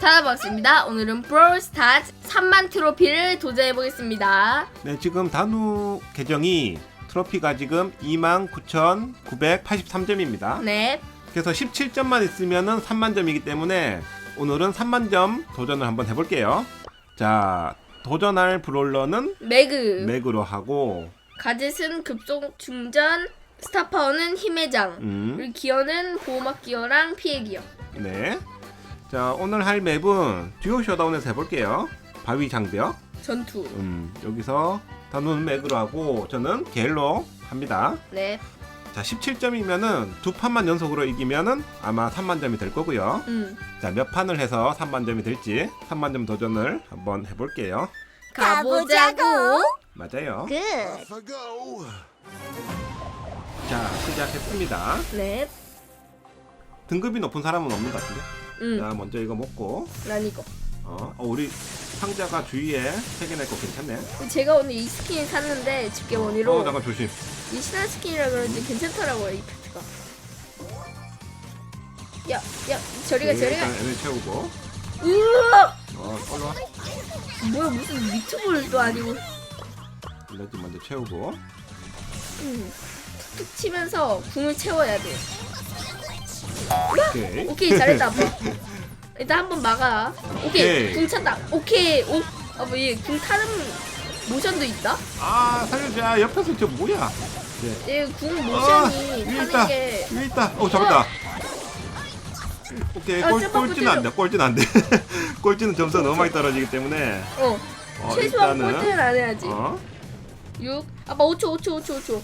찾아봤습니다. 오늘은 브롤 스타즈 3만 트로피를 도전해 보겠습니다. 네, 지금 단우 계정이 트로피가 지금 29,983점입니다. 네. 그래서 17점만 있으면은 3만 점이기 때문에 오늘은 3만 점 도전을 한번 해볼게요. 자, 도전할 브롤러는 매그. 맥으로 하고, 가젯은 급속 충전. 스타파워는 힘의 장. 음, 그리고 기어는 보호막 기어랑 피해 기어. 네. 자, 오늘 할 맵은 듀오 쇼다운에서 해볼게요. 바위 장벽. 전투. 음, 여기서 단우는 맥으로 하고, 저는 겔로 합니다. 네. 자, 17점이면은 두 판만 연속으로 이기면은 아마 3만 점이 될 거고요. 음. 자, 몇 판을 해서 3만 점이 될지 3만 점 도전을 한번 해볼게요. 가보자고. 맞아요. go. 자, 시작했습니다. 네. 등급이 높은 사람은 없는 것 같은데. 음. 자, 먼저 이거 먹고, 난 이거. 어, 어, 우리 상자가 주위에 세 개나 있고 괜찮네. 제가 오늘 이 스킨 샀는데 집게 원이로 어, 잠깐 조심. 이 신한 스킨이라 그런지 괜찮더라고요 이 팩트가. 야, 야, 저리가 네, 저리가. 일단 애를 채우고. 우와! 어, 얼로 와. 뭐야 무슨 유튜브도 아니고 일러지 먼저 채우고. 음. 툭툭 치면서 궁을 채워야 돼. 오케이. 오케이 잘했다 아빠. 일단 한번 막아. 오케이 오케이. 궁 찼다. 오케이 오. 아빠 얘궁 타는 모션도 있다. 아, 살려줘. 옆에서 저 뭐야? 네. 얘궁 아, 모션이 위에 타는 있다. 게 위에 있다. 어, 잡았다. 오케이, 아, 꼴, ጭ박 꼴찌는 안 돼. 꼴찌는 안 돼. 꼴찌는 점수가 너무 많이 떨어지기 때문에. 어. 어, 최소한 일단은 꼴등은 안 해야지. 어? 6 아빠 5초 5초 5초 5초.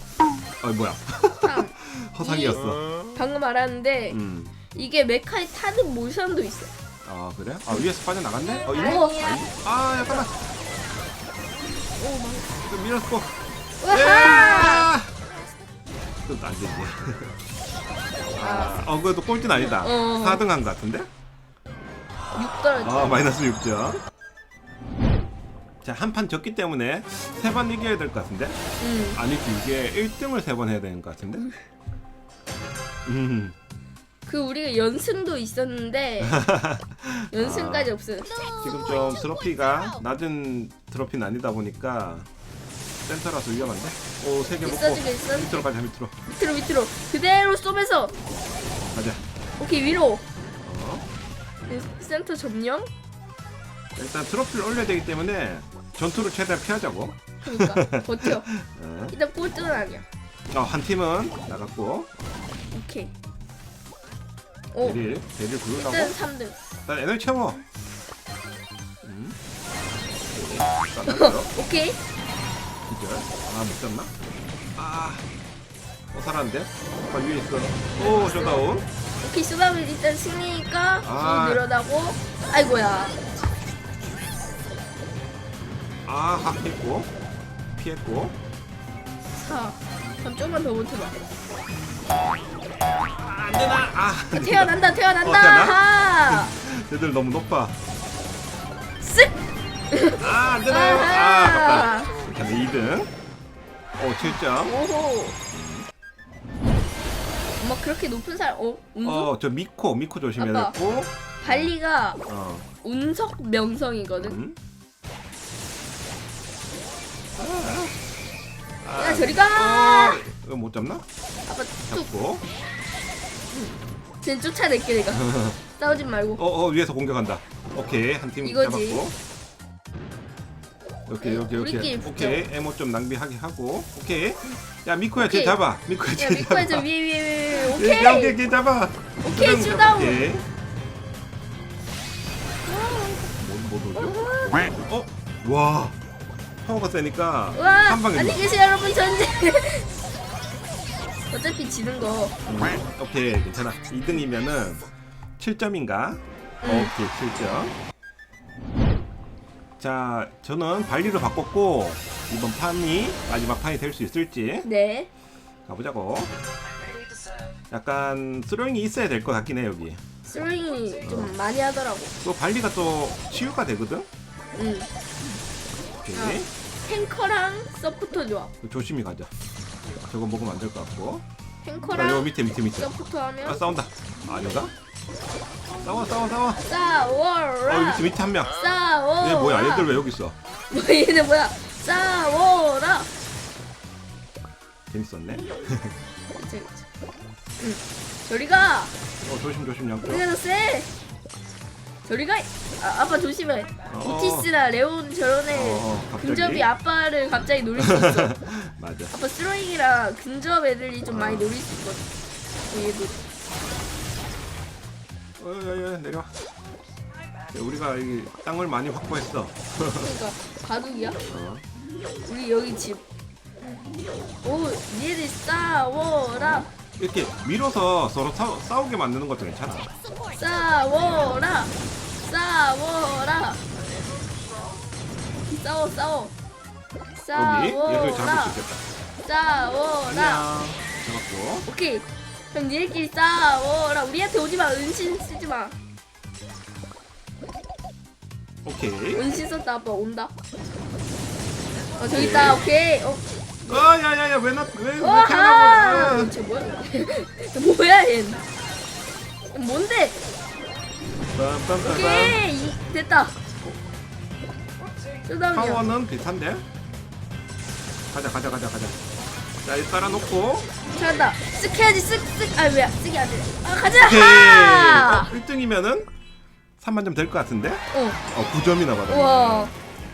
어, 뭐야? 3 허상이었어. 방금 알았는데 음. 이게 메카에 타는 모션도 있어. 아, 그래? 아, 위에서 빠져 나갔네? 어, 어. 이거? 아, 잠깐만. 오, 막. 좀 밀었고. 와하! 그것도 안 되지. 아, 어, 그래도 꼴찌는 아니다. 어. 4등 한 것 같은데? 6 떨어져. 아, 마이너스 6점. 자, 한 판 졌기 때문에 세 번 이겨야 될 것 같은데? 음. 아니지, 이게 1등을 세 번 해야 되는 것 같은데? 음. 그 우리가 연승도 있었는데 연승까지 없어. 지금 좀 트로피가 낮은 트로피는 아니다 보니까 센터라서 위험한데? 오, 세 개 먹고 있어지게 있어. 밑으로 가자, 밑으로. 밑으로 밑으로 그대로 쏘면서 가자. 오케이 위로 어. 센터 점령. 일단 트로피를 올려야 되기 때문에 전투를 최대한 피하자고. 그러니까 버텨. 어, 일단 꼴등은 아니야. 어, 한 팀은 나갔고, 오케이. 오 대릴, 대릴 굴러가고, 일단 3등. 일단 에너지 채워. 음. 오케이. 기절. 아, 못 잡나? 아. 어, 살았는데? 아까 위에 있어. 오, 쇼다운. 오케이 쏘다면 일단 승리니까 아. 아. 늘어나고 아이고야. 아, 학 했고. 피했고. 사. 그럼 좀만 더 버텨봐. 아, 안 되나? 아, 안 되나? 태어난다 태어난다. 어, 태어나? 하. 쟤들 너무 높아. 쓱. 아, 안 되나요? 아, 아깝다. 아하. 그다음에 2등. 오, 7점. 오호. 엄마 그렇게 높은 사람 어 운석 어, 저 미코, 미코 조심해야 아빠. 되고. 발리가 어. 운석 명성이거든. 음. 야 저리 가. 어, 이거 못 잡나? 아빠 뚝. 잡고. 쟤 쫓아낼게 내가. 싸우지 말고. 어, 어, 위에서 공격한다. 오케이, 한 팀 이거지. 잡았고. 오케이, 네, 오케이, 우리끼리 오케이. 붙죠. 오케이, 에모 좀 낭비하게 하고. 오케이. 야, 미코야, 쟤 오케이. 잡아. 미코야, 야쟤 미코야 저 잡아. 위에 위에 위에 예, 오케이. 오케이, 오케이, 잡아. 오케이, 그럼 슈다운. 오케이. 못, 못 오죠? 어? 와. 파워가 세니까 와 한 방에 안녕히 계세요 여러분 전제. 어차피 지는 거. 음, 오케이 괜찮아 2등이면은 7점인가? 음. 오케이 7점 자 저는 발리로 바꿨고 이번 판이 마지막 판이 될 수 있을지 네. 가보자고 약간 스로잉이 있어야 될 것 같긴 해 여기 스윙이 좀 많이 하더라고. 또 발리가 또 치유가 되거든? 응. 오케이 아. 탱커랑 서포터 좋아. 조심히 가자 저거 먹으면 안 될 것 같고 자, 요 탱커랑 밑에 밑에 밑에 서포터 아 하면 싸운다 아닌가? 싸워 싸워 싸워 싸워 싸워라. 어 밑에 밑에 한 명. 싸워라. 얘 뭐야? 얘들 왜 여기 있어? 뭐 얘는 뭐야? 싸워라. 재밌었네. 그치, 그치. 응. 저리 가. 어 조심 조심 양쪽. 우리가 더 세. 저리 가. 아, 아빠 조심해. 어. 오티스나 레온 저런 애 어, 어, 갑자기? 근접이 아빠를 갑자기 노릴 수 있어. 맞아. 아빠 스로잉이랑 근접 애들이 좀 어. 많이 노릴 수 있거든. 얘도. 어여여 내려. 야, 우리가 이 땅을 많이 확보했어. 그러니까 바둑이야? 어. 우리 여기 집. 오, 니들 싸워라. 이렇게 밀어서 서로 싸우, 싸우게 만드는 것도 괜찮아. 싸워라. 싸워라. 싸워, 싸워. 여기 얘들 잡을 싸워라. 수 있겠다. 싸워라. 잡았고. 오케이. 그럼 니네끼리 싸워라. 우리한테 오지 마. 은신 쓰지 마. 오케이. 은신 썼다. 아빠 온다. 어, 저기 있다. 오케이. 어, 어 야야야 왜 나왜 와하! 왜쟤 뭐야? 뭐야 얘? 뭔데? 빰빰빰빰. 오케이 이- 됐다. 쇼다운이야. 파워는 비슷한데. 가자 가자 가자 가자. 자, 이 깔아놓고. 잘한다. 쓱 해야지 쓱 쓱. 아 뭐야? 쓱이 안 돼. 아 가자. 하! 1등이면은 3만 점 될 것 같은데? 어. 어, 9점이나 받아. 우와.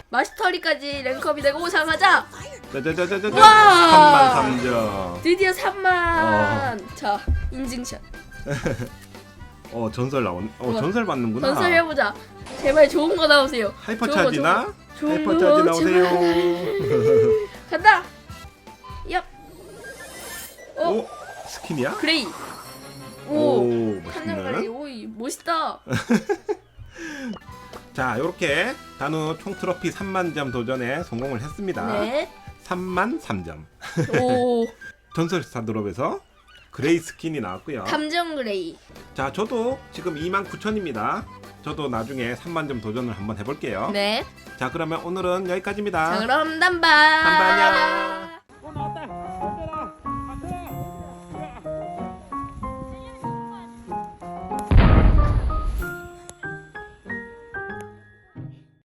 마스터리까지 랭크업이 되고 자 가자. 짜자자자자. 와! 3만 3점. 드디어 3만. 자 인증샷. 어, 전설 나온. 어, 우와. 전설 받는구나. 건설 해보자. 제발 좋은 거 나오세요. 하이퍼 좋은 거, 차지나? 좋은 거. 하이퍼 차지 나오세요. 간다. 얍. 어 오, 스킨이야? 그레이. 오, 오. 멋있는. 오이 멋있다. 자, 요렇게 단우 총 트로피 3만 점 도전에 성공을 했습니다. 네. 3만 3점. 오. 전설 스타 드롭에서 그레이 스킨이 나왔고요. 탐정 그레이. 자, 저도 지금 2만 9천입니다. 저도 나중에 3만 점 도전을 한번 해볼게요. 네. 자, 그러면 오늘은 여기까지입니다. 자 그럼 단발. 단발 안녕.